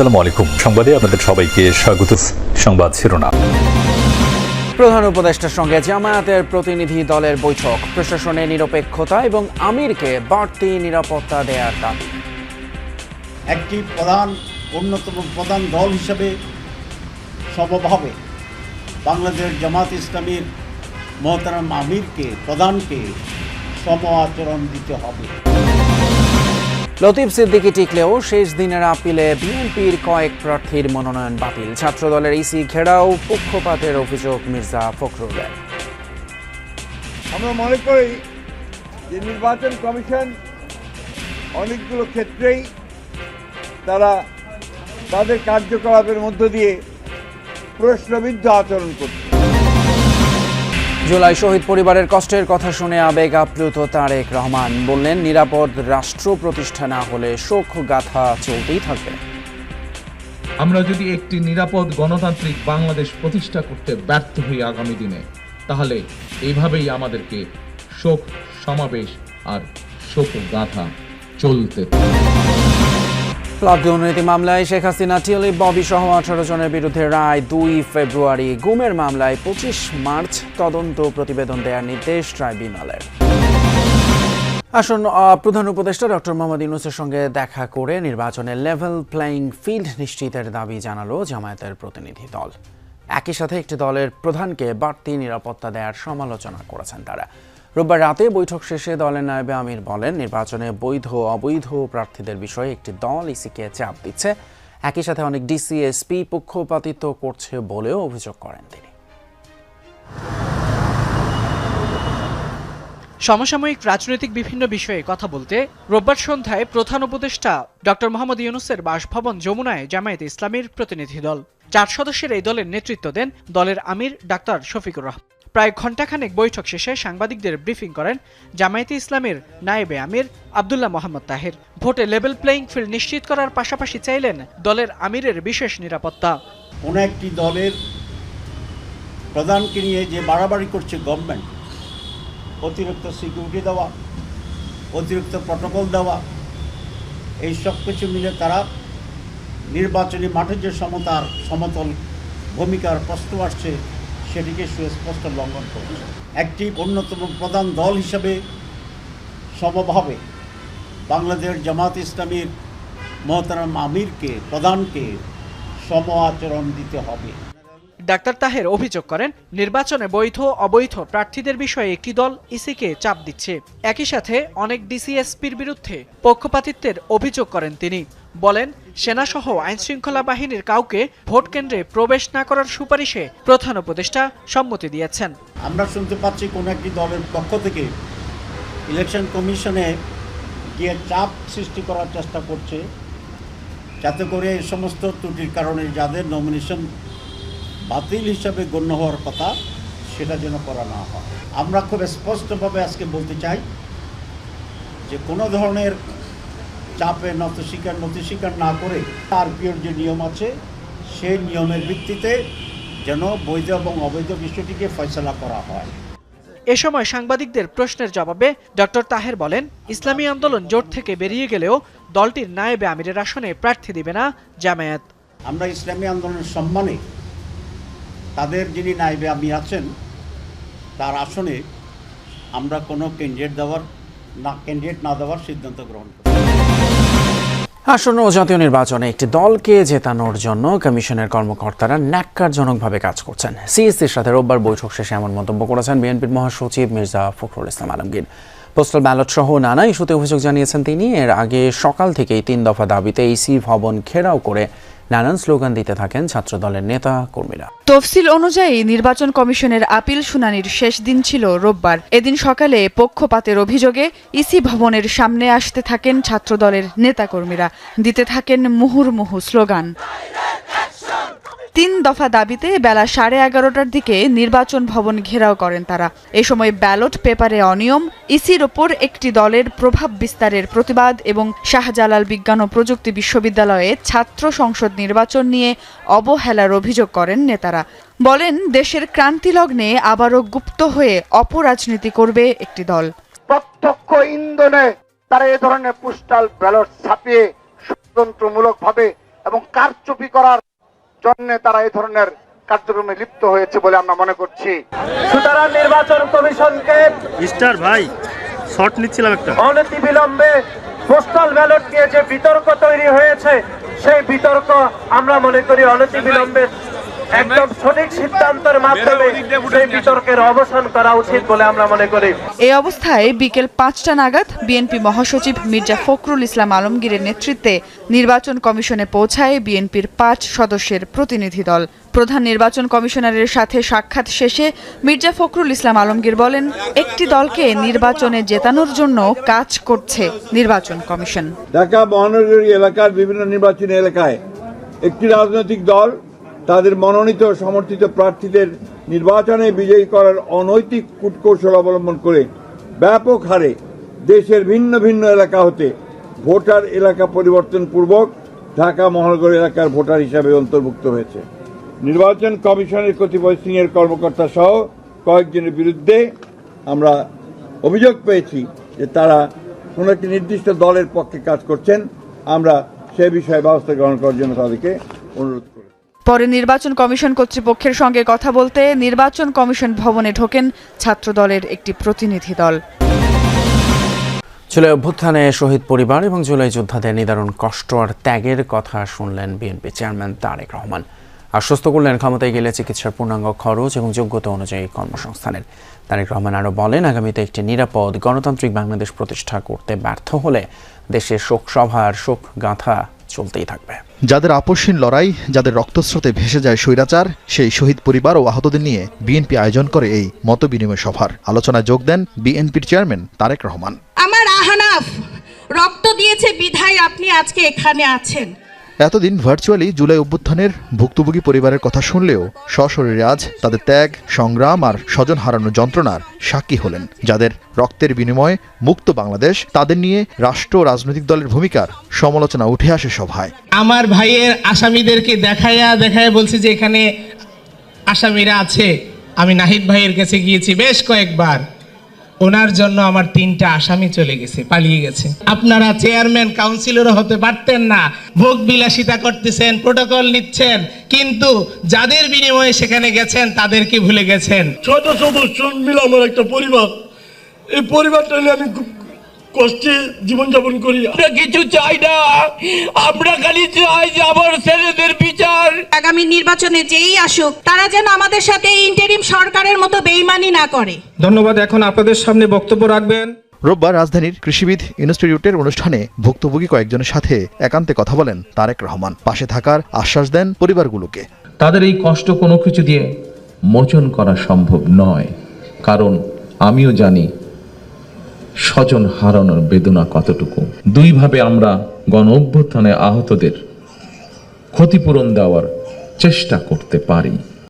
আসসালামু আলাইকুম। সংবাদে আপনাদের সবাইকে স্বাগত। সংবাদ শিরোনাম। প্রধান উপদেষ্টার সঙ্গে জামায়াতের প্রতিনিধি দলের বৈঠক প্রশাসনের নিরপেক্ষতা এবং আমিরকে বাড়তি নিরাপত্তা দেওয়ার দাবি। একটি প্রধান অন্যতম প্রধান দল হিসেবে সমভাবে বাংলাদেশ জামাত ইসলামীর মহতারাম আমিরকে প্রধানকে সম আচরণ দিতে হবে। লতিফ সিদ্দিকি টিকলেও শেষ দিনের আপিলে বিএনপির কয়েক প্রার্থীর মনোনয়ন বাতিল। ছাত্রদলের ইসি ঘেরাও পক্ষপাতের অভিযোগ মির্জা ফখরুলের। আমরা মনে করি যে নির্বাচন কমিশন অনেকগুলো ক্ষেত্রেই তারা তাদের কার্যকলাপের মধ্য দিয়ে প্রশ্নবিদ্ধ আচরণ করছে। জুলাই শহীদ পরিবারের কষ্টের কথা শুনে আবেগ আপ্লুত তারেক রহমান বললেন, নিরাপদ রাষ্ট্র প্রতিষ্ঠা না হলে শোক গাথা চলতেই থাকবে আমরা যদি একটি নিরাপদ গণতান্ত্রিক বাংলাদেশ প্রতিষ্ঠা করতে ব্যর্থ হই আগামী দিনে, তাহলে এইভাবেই আমাদেরকে শোক সমাবেশ আর শোক গাথা চলতে থাকবে। ক্লাব দুর্নীতি মামলায় শেখ হাসিনা টিলি ববি সহ আঠারো জনের বিরুদ্ধে রায় দুই ফেব্রুয়ারি। গুমের মামলায় পঁচিশ মার্চ তদন্ত প্রতিবেদন দেওয়ার নির্দেশ ট্রাইব্যুনালের আসুন প্রধান উপদেষ্টা ডক্টর মোহাম্মদ ইউনুসের সঙ্গে দেখা করে নির্বাচনের লেভেল প্লেয়িং ফিল্ড নিশ্চিতের দাবি জানালো জামায়াতের প্রতিনিধি দল। একই সাথে একটি দলের প্রধানকে বাড়তি নিরাপত্তা দেওয়ার সমালোচনা করেছেন তারা। রোববার রাতে বৈঠক শেষে দলের নায়েবে আমির বলেন, নির্বাচনে বৈধ অবৈধ প্রার্থীদের বিষয়ে একটি দল ইসিকে চাপ দিচ্ছে। একই সাথে অনেক ডিসি এসপি পক্ষপাতিত্ব করছে বলেও অভিযোগ করেন তিনি। সমসাময়িক রাজনৈতিক বিভিন্ন বিষয়ে কথা বলতে রোববার সন্ধ্যায় প্রধান উপদেষ্টা ডক্টর মোহাম্মদ ইউনুসের বাসভবন যমুনায় জামায়াতে ইসলামীর প্রতিনিধি দল। চার সদস্যের এই দলের নেতৃত্ব দেন দলের আমির ডাক্তার শফিকুর রহমান। প্রায় ঘণ্টাখানেক বৈঠক শেষে সাংবাদিকদের ব্রিফিং করেন জামায়াতে ইসলামের নায়েবে আমির আবদুল্লাহ মোহাম্মদ তাহের। ভোটে লেভেল প্লেয়িং ফিল্ড নিশ্চিত করার পাশাপাশি চাইলেন দলের আমিরের বিশেষ নিরাপত্তা। কোন একটি দলের প্রধানকে নিয়ে যে বাড়াবাড়ি করছে গভর্নমেন্ট অতিরিক্ত সিকিউরিটি দেওয়া, অতিরিক্ত প্রটোকল দেওয়া, এই সব কিছু মিলে তারা নির্বাচনী মাঠে যে সমতার, সমতল ভূমিকার প্রশ্ন আসছে সেটিকে সুস্পষ্ট লঙ্ঘন করছে। একটি অন্যতম প্রধান দল হিসাবে সমভাবে বাংলাদেশ জামাত ইসলামীর মহতারাম আমিরকে, প্রধানকে সম আচরণ দিতে হবে। ডাক্তার তাহের অভিযোগ করেন, নির্বাচনে বৈধ অবৈধ প্রার্থীদের বিষয়ে একটি দল ইসিকে চাপ দিচ্ছে। একই সাথে অনেক ডিসিএসপির বিরুদ্ধে পক্ষপাতিত্বের অভিযোগ করেন তিনি। বলেন, সেনাসহ আইনশৃঙ্খলা বাহিনীর কাউকে ভোট কেন্দ্রে প্রবেশ না করার সুপারিশে প্রধান উপদেষ্টা সম্মতি দিয়েছেন। আমরা শুনতে পাচ্ছি কোনো একটি দলের পক্ষ থেকে ইলেকশন কমিশনে গিয়ে চাপ সৃষ্টি করার চেষ্টা করছে, যাতে করে এই সমস্ত ত্রুটির কারণে যাদের নমিনেশন বাতিল হিসাবে গণ্য হওয়ার কথা, সেটা যেন করা না হয়। আমরা খুব স্পষ্টভাবে আজকে বলতে চাই যে কোনো ধরনের চাপে নত স্বীকার নতি স্বীকার না করে আরপিওর যে নিয়ম আছে সেই নিয়মের ভিত্তিতে যেন বৈধ এবং অবৈধ বিষয়টিকে ফয়সলা করা হয়। এ সময় সাংবাদিকদের প্রশ্নের জবাবে ডক্টর তাহের বলেন ইসলামী আন্দোলন জোট থেকে বেরিয়ে গেলেও দলটির নায়েবে আমিরের আসনে প্রার্থী দিবে না জামায়াত। আমরা ইসলামী আন্দোলনের সম্মানে তাদের যিনি নাইবে আমি আছেন তার আসনে আমরা কোনো ক্যান্ডিডেট দেওয়ার না ক্যান্ডিডেট না দেওয়ার সিদ্ধান্ত গ্রহণ করি। আসন্ন জাতীয় নির্বাচনে একটি দলকে জেতানোর জন্য কমিশনের কর্মকর্তারা ন্যাক্কারজনকভাবে কাজ করছেন। সিএসসির সাথে রোববার বৈঠক শেষে এমন মন্তব্য করেছেন বিএনপির মহাসচিব মির্জা ফখরুল ইসলাম আলমগীর। পোস্টাল ব্যালট সহ নানা ইস্যুতে অভিযোগ জানিয়েছেন তিনি। এর আগে সকাল থেকেই তিন দফা দাবিতে ইসি ভবন ঘেরাও করে নানান স্লোগান দিতে থাকেন ছাত্রদলের নেতা, কর্মীরা। তফসিল অনুযায়ী নির্বাচন কমিশনের আপিল শুনানির শেষ দিন ছিল রোববার। এদিন সকালে পক্ষপাতের অভিযোগে ইসি ভবনের সামনে আসতে থাকেন ছাত্রদলের নেতাকর্মীরা। দিতে থাকেন মুহুর্মুহু স্লোগান। তিন দফা দাবিতে বেলা সাড়ে এগারোটার দিকে নির্বাচন ভবন ঘেরাও করেন তারা। এ সময় ব্যালট পেপারে অনিয়ম, ইসির ওপর একটি দলের প্রভাব বিস্তারের প্রতিবাদ এবং শাহজালাল বিজ্ঞান ও প্রযুক্তি বিশ্ববিদ্যালয়ে ছাত্র সংসদ নির্বাচন নিয়ে অবহেলার অভিযোগ করেন নেতারা। বলেন, দেশের ক্রান্তি লগ্নে আবারও গুপ্ত হয়ে অপরাজনীতি করবে একটি দল। প্রত্যক্ষ ইন্ধনে তারা এ ধরনের পোস্টাল ব্যালট ছাপিয়ে ষড়যন্ত্রমূলক ভাবে এবং কারচুপি করার জন্য তারা এই ধরনের কার্যক্রমে লিপ্ত হয়েছে বলে আমরা মনে করছি। সুতরাং নির্বাচন কমিশনকে মিস্টার ভাই শর্ট নিচ্ছিলাম একটা। অনতি বিলম্বে পোস্টাল ব্যালট নিয়ে যে বিতর্ক তৈরি হয়েছে সেই বিতর্ক আমরা মনে করি অনতি বিলম্বে একদম সঠিক সিদ্ধান্তের মাধ্যমে সেই বিতর্কের অবসান করা উচিত বলে আমরা মনে করি। এই অবস্থায় বিকেল পাঁচটা নাগাদ বিএনপি মহাসচিব মির্জা ফখরুল ইসলাম আলমগীরের নেতৃত্বে নির্বাচন কমিশনে পৌঁছায় বিএনপির পাঁচ সদস্যের প্রতিনিধি দল। প্রধান নির্বাচন কমিশনারের সাথে সাক্ষাৎ শেষে মির্জা ফখরুল ইসলাম আলমগীর বলেন একটি দলকে নির্বাচনে জেতানোর জন্য কাজ করছে নির্বাচন কমিশন। ঢাকা মহানগরী এলাকার বিভিন্ন নির্বাচনী এলাকায় একটি রাজনৈতিক দল তাদের মনোনীত সমর্থিত প্রার্থীদের নির্বাচনে বিজয়ী করার অনৈতিক কূটকৌশল অবলম্বন করে ব্যাপক হারে দেশের ভিন্ন ভিন্ন এলাকা হতে ভোটার এলাকা পরিবর্তন পূর্বক ঢাকা মহানগর এলাকার ভোটার হিসাবে অন্তর্ভুক্ত হয়েছে। নির্বাচন কমিশনের কতিপয় সিনিয়র কর্মকর্তা সহ কয়েকজনের বিরুদ্ধে আমরা অভিযোগ পেয়েছি যে তারা কোনো একটি নির্দিষ্ট দলের পক্ষে কাজ করছেন। আমরা সে বিষয়ে ব্যবস্থা গ্রহণ করার জন্য তাদেরকে অনুরোধ করি পরে নির্বাচন কমিশন কর্তৃপক্ষের সঙ্গে কথা বলতে নির্বাচন কমিশন ভবনে ঢোকেন ছাত্রদলের একটি প্রতিনিধি দল। জুলাই অভ্যুত্থানে শহীদ পরিবার এবং জুলাই যোদ্ধাদের নিদারুণ কষ্ট আর ত্যাগের কথা শুনলেন বিএনপি চেয়ারম্যান তারেক রহমান। আশ্বস্ত করলেন ক্ষমতায় গেলে চিকিৎসার পূর্ণাঙ্গ খরচ এবং যোগ্যতা অনুযায়ী কর্মসংস্থানের। তারেক রহমান আরও বলেন, আগামীতে একটি নিরাপদ গণতান্ত্রিক বাংলাদেশ প্রতিষ্ঠা করতে ব্যর্থ হলে দেশের শোক সভার শোক গাঁথা চলতেই থাকবে। যাদের আপসহীন লড়াই, যাদের রক্তস্রোতে ভেসে যায় স্বৈরাচার, সেই শহীদ পরিবার ও আহতদের নিয়ে বিএনপি আয়োজন করে এই মত বিনিময় সভার। আলোচনায় যোগ দেন বিএনপির চেয়ারম্যান তারেক রহমান। আমার আহনাফ, রক্ত দিয়েছে বিধায় আপনি আজকে এখানে আছেন। এতদিন ভার্চুয়ালি জুলাই অভ্যুত্থানের ভুক্তভোগী পরিবারের কথা শুনলেও সশরীরে আজ তাদের ত্যাগ, সংগ্রাম আর স্বজন হারানোর যন্ত্রণার সাক্ষী হলেন, যাদের রক্তের বিনিময়ে মুক্ত বাংলাদেশ, তাদের নিয়ে রাষ্ট্র রাজনৈতিক দলের ভূমিকার সমালোচনা উঠে আসে সভায়। আমার ভাইয়ের আসামিদেরকে দেখাইয়া দেখাইয়া বলছি যে এখানে আসামিরা আছে। আমি নাহিদ ভাইয়ের কাছে গিয়েছি বেশ কয়েকবার। ওনার জন্য আমার তিনটা আসামি চলে গেছে, পালিয়ে গেছে। আপনারা চেয়ারম্যান, কাউন্সিলরও হতে পারতেন না। ভোগ বিলাসিতা করতেছেন, প্রোটোকল নিচ্ছেন, কিন্তু যাদের বিনিময়ে সেখানে গেছেন, তাদেরকে ভুলে গেছেন। ছোট সদস্য মিলে একটা পরিবার। এই পরিবারটা নিয়ে আমি কষ্টে জীবনযাপন করি। আমরা কিছু চাই না। আমরা খালি চাই যে আমার ছেলেদের বিচার। আগামী নির্বাচনে যেই আসুক তারা যেন আমাদের সাথে ইন্টারিম সরকারের মতো বেইমানি না করে। ধন্যবাদ এখন আপনাদের সামনে বক্তব্য রাখবেন। রোববার রাজধানীর কৃষিবিদ ইনস্টিটিউটের অনুষ্ঠানে ভুক্তভোগী কয়েকজনের সাথে একান্তে কথা বলেন তারেক রহমান। পাশে থাকার আশ্বাস দেন পরিবারগুলোকে। তাদের এই কষ্ট কোনো কিছু দিয়ে মোচন করা সম্ভব নয়। কারণ আমিও জানি স্বজন হারানোর বেদনা কতটুকু? দুইভাবে আমরা গণ অভ্যুত্থানে আহতদের ক্ষতিপূরণ দেওয়ার চেষ্টা করতে পারি।